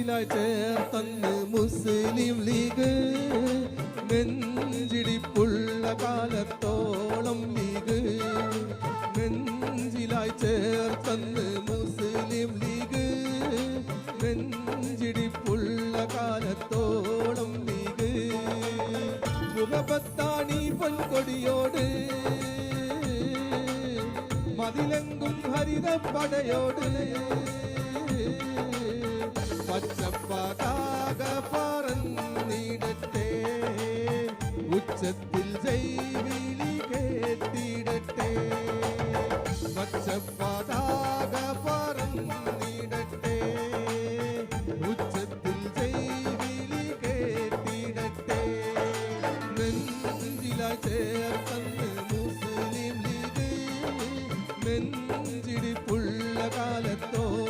നെഞ്ചിലായി ചേർത്തന്ന് മുസ്ലിം league. നെഞ്ചിടിപ്പുള്ള കാലത്തോളം league. നെഞ്ചിലായി ചേർത്തന്ന് മുസ്ലിം league. നെഞ്ചിടിപ്പുള്ള കാലത്തോളം league. മുഖപത്താണി പൊൻകൊടിയോട്. മതിലെങ്കും ഹരിതപ്പടയോട്. ഉച്ചത്തിൽ ജൈവിളി കേട്ടിടട്ടെ. പച്ചപ്പതാക പറന്നിടട്ടെ. ഉച്ചത്തിൽ ജൈവിളി കേട്ടിടട്ടെ. നെഞ്ചില ചേർത്തന്ന് മുസ്ലിം ലീഗ് നെഞ്ചിടിപ്പുള്ള കാലത്തോളം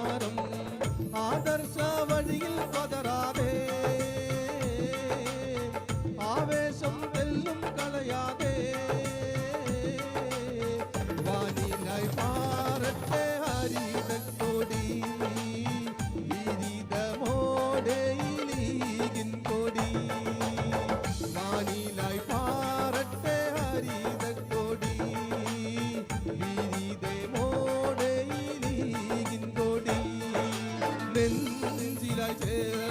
കൊടി വാനിലായി പാറട്ടെ ഹരിതക്കൊടി വിരിതമോടയിലീകിൻ കൊടി നെഞ്ചിലായി ചേർത്തന്ന്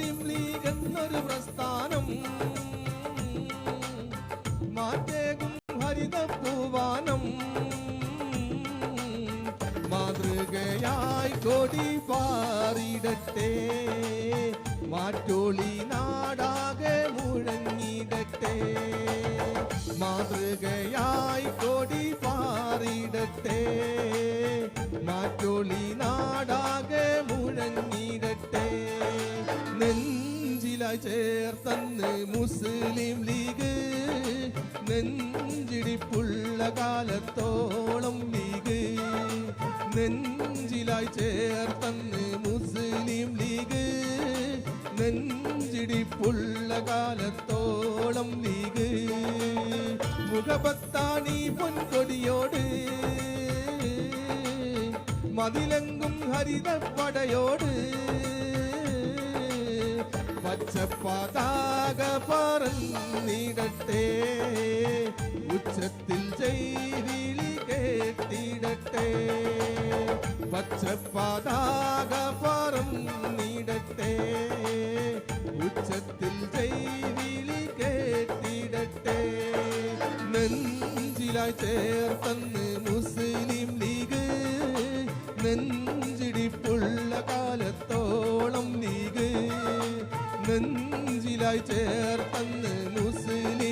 മുസ്ലിം ലീഗ് എന്നൊരു പ്രസ്ഥാനം. മാറ്റേകും ഹരിതപ്പൂവാനം മാതൃകയായി കൊടി പാറിടട്ടെ. മാറ്റോളി നാടാകെ മുഴങ്ങിടട്ടെ. മാതൃകയായി കൊടി പാറിടട്ടെ. മാറ്റോളി നാടാകെ നെഞ്ചിലായി ചേർത്തന്ന് മുസ്ലിം ലീഗ്. നെഞ്ചിടിപ്പുള്ള കാലത്തോളം ലീഗ്. നെഞ്ചിലായി ചേർത്തന്ന് മുസ്ലിം ലീഗ്. നെഞ്ചിടിപ്പുള്ള കാലത്തോളം ലീഗ്. മുഖപത്താണി പൊൻകൊടിയോട്. മതിലെങ്കും ഹരിതപ്പടയോട്. പച്ചപ്പതാക പറന്നിടട്ടെ ഉച്ചത്തിൽ ചെയ്തിളി കേട്ടിടട്ടെ. പച്ചപ്പതാക പറന്നിടട്ടെ ഉച്ചത്തിൽ ചെയ്തിളി കേട്ടിടട്ടെ. നെഞ്ചിലായി ചേർത്തന്ന് മുസ്ലിം ലീഗ്. നെഞ്ചിടിപ്പുള്ള കാലത്തോളം ലീഗ്. നെഞ്ചിലായി ചേർത്തന്ന് മുസ്ലിം